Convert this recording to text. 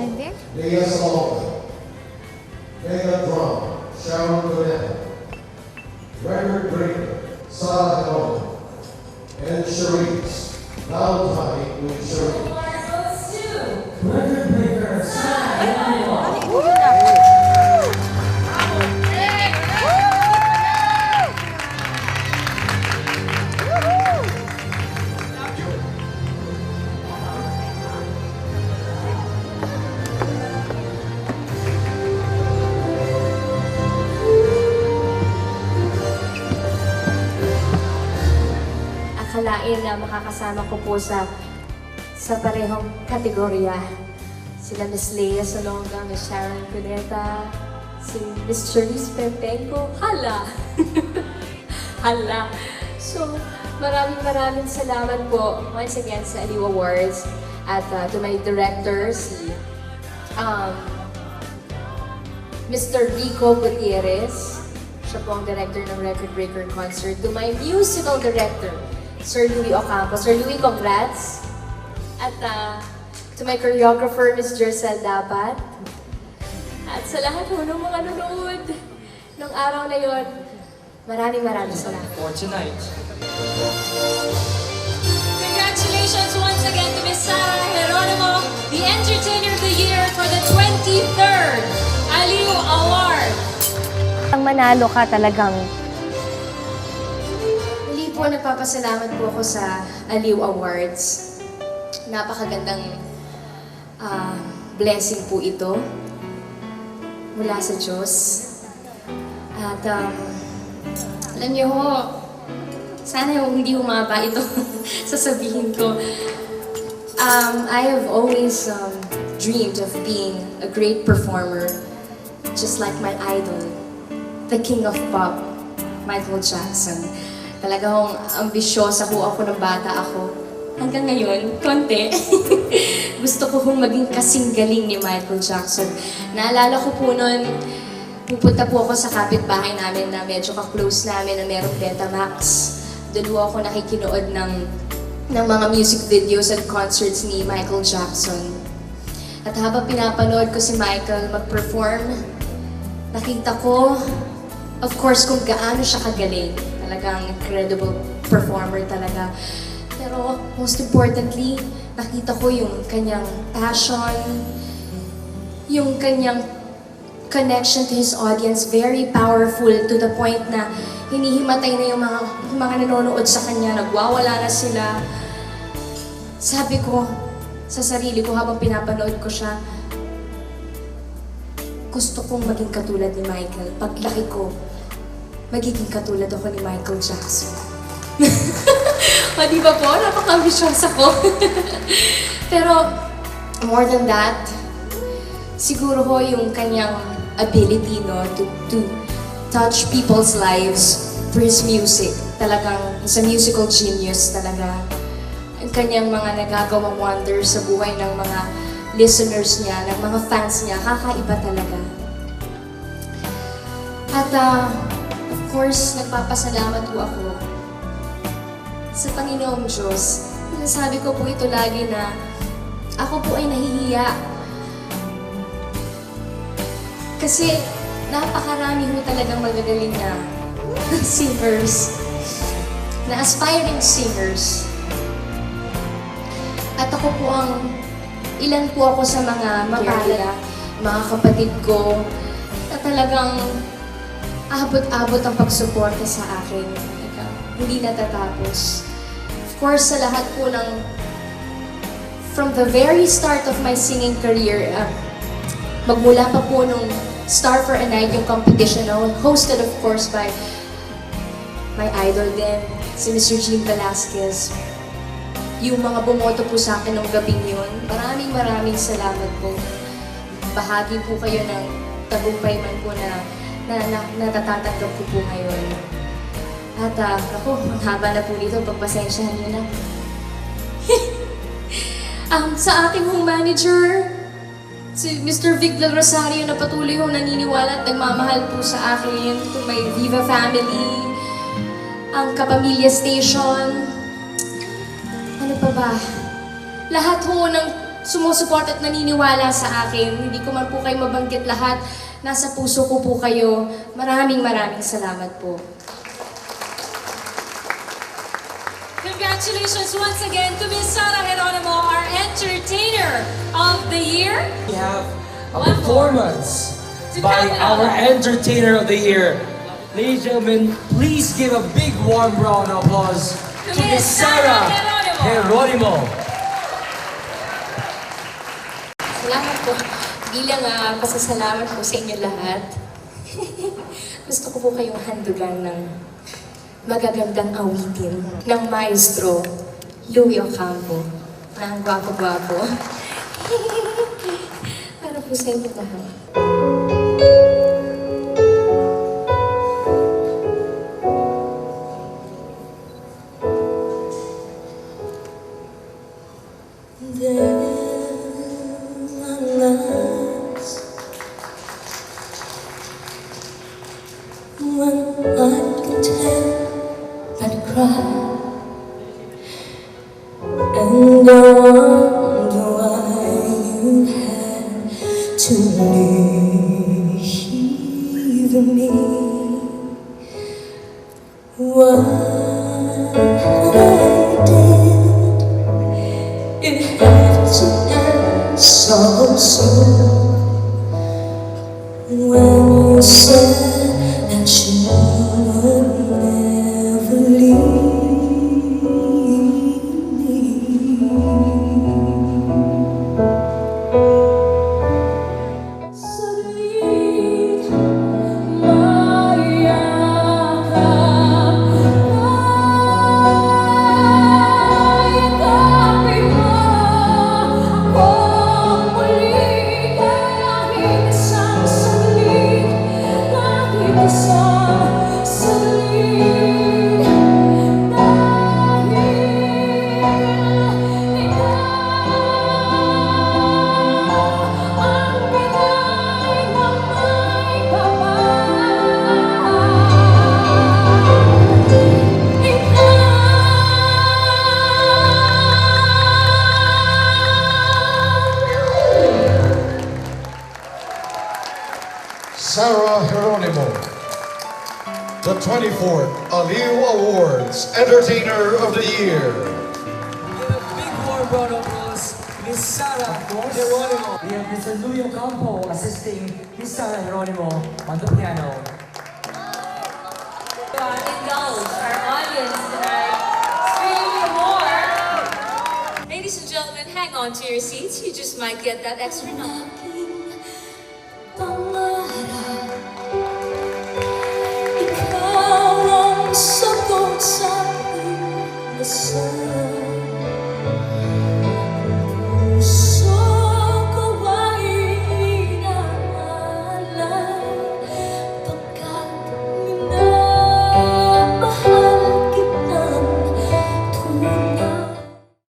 Leah Salonga, Mega Drum, Sharon Goodell, Record Breaker, Sarah Helona, and Cherise. Valentine with Cherise. Akalain na makakasama ko po sa sa parehong kategorya. Sila Miss Leia Salonga, Miss Sharon Cuneta, si Miss Charisse Pempenco. Hala! Hala! So, maraming maraming salamat po once again sa Aliw Awards at uh, to my director, si um, Mr. Rico Gutierrez. Siya po ang director ng Record Breaker Concert. To my musical director, Sir Louis Ocampo. Sir Louis, congrats! At uh, to my choreographer, Ms. Jercel Dapat. At sa lahat po ng mga nanonood ng araw na yon, maraming maraming salamat. for tonight. Congratulations once again to Miss Sarah Geronimo, the Entertainer of the Year for the 23rd Aliw Award. Ang manalo ka talagang po nagpapasalamat po ako sa Aliw Awards. Napakagandang ah, blessing po ito mula sa Diyos. At um, alam niyo ho, sana hindi humaba ito sasabihin ko. Um, I have always um, dreamed of being a great performer, just like my idol, the king of pop, Michael Jackson. Talagang ambisyosa ho ako ng bata ako. Hanggang ngayon, konti. Gusto ko hong maging kasing galing ni Michael Jackson. Naalala ko po noon, pupunta po ako sa kapitbahay namin na medyo ka-close namin na merong Betamax. Doon po ako nakikinood ng, ng mga music videos at concerts ni Michael Jackson. At habang pinapanood ko si Michael mag-perform, nakita ko, of course, kung gaano siya kagaling. Talagang incredible performer talaga. Pero most importantly, nakita ko yung kanyang passion, yung kanyang connection to his audience, very powerful to the point na hinihimatay na yung mga, yung mga nanonood sa kanya, nagwawala na sila. Sabi ko sa sarili ko habang pinapanood ko siya, gusto kong maging katulad ni Michael. Paglaki ko, magiging katulad ako ni Michael Jackson. o, di ba po? Napaka-ambisyosa ko. Pero, more than that, siguro ho yung kanyang ability no, to, to touch people's lives through his music. Talagang, he's musical genius talaga. Ang kanyang mga nagagawang wonders sa buhay ng mga listeners niya, ng mga fans niya, kakaiba talaga. At uh, course, nagpapasalamat po ako sa Panginoong Diyos. Sinasabi ko po ito lagi na ako po ay nahihiya. Kasi napakarami ho talagang magagaling na singers, na aspiring singers. At ako po ang, ilan po ako sa mga mapalala, mga kapatid ko, na talagang abot-abot ang pagsuporta sa akin. Hindi natatapos. Of course, sa lahat po ng from the very start of my singing career, uh, magmula pa po nung Star for a Night, yung competition na hosted of course by my idol din, si Mr. Gene Velasquez. Yung mga bumoto po sa akin nung gabing yun, maraming maraming salamat po. Bahagi po kayo ng tagumpay man po na, na, na natatatanggap ko po ngayon. At uh, ako, ang haba na po nito, pagpasensyahan niyo na. um, sa aking home manager, si Mr. Vic Del Rosario na patuloy hong naniniwala at nagmamahal po sa akin, to my Viva family, ang Kapamilya Station, ano pa ba? Lahat ho ng sumusuport at naniniwala sa akin. Hindi ko man po kayo mabanggit lahat. Nasa puso ko po kayo. Maraming maraming salamat po. Congratulations once again to Miss Sara Geronimo, our Entertainer of the Year. We have a One performance by our entertainer of the year. Ladies and gentlemen, please give a big warm round of applause To to Miss Miss Sarah Sarah Geronimo. Salamat po. Bilang ah, pasasalamat po sa inyo lahat. Gusto ko po kayong handugan ng magagandang awitin ng maestro Louis Ocampo. Ang gwapo-gwapo. Para po sa inyo lahat. When Wonder why you had to leave me did It to end so soon when you said that you The 24th Aliu Awards Entertainer of the Year. Give a big warm round of applause Miss Sarah Geronimo. We have Mr. Louis Ocampo assisting Miss Sarah Geronimo on the piano. To uh, indulge our audience tonight. Scream more. Ladies and gentlemen, hang on to your seats. You just might get that extra number. the sun.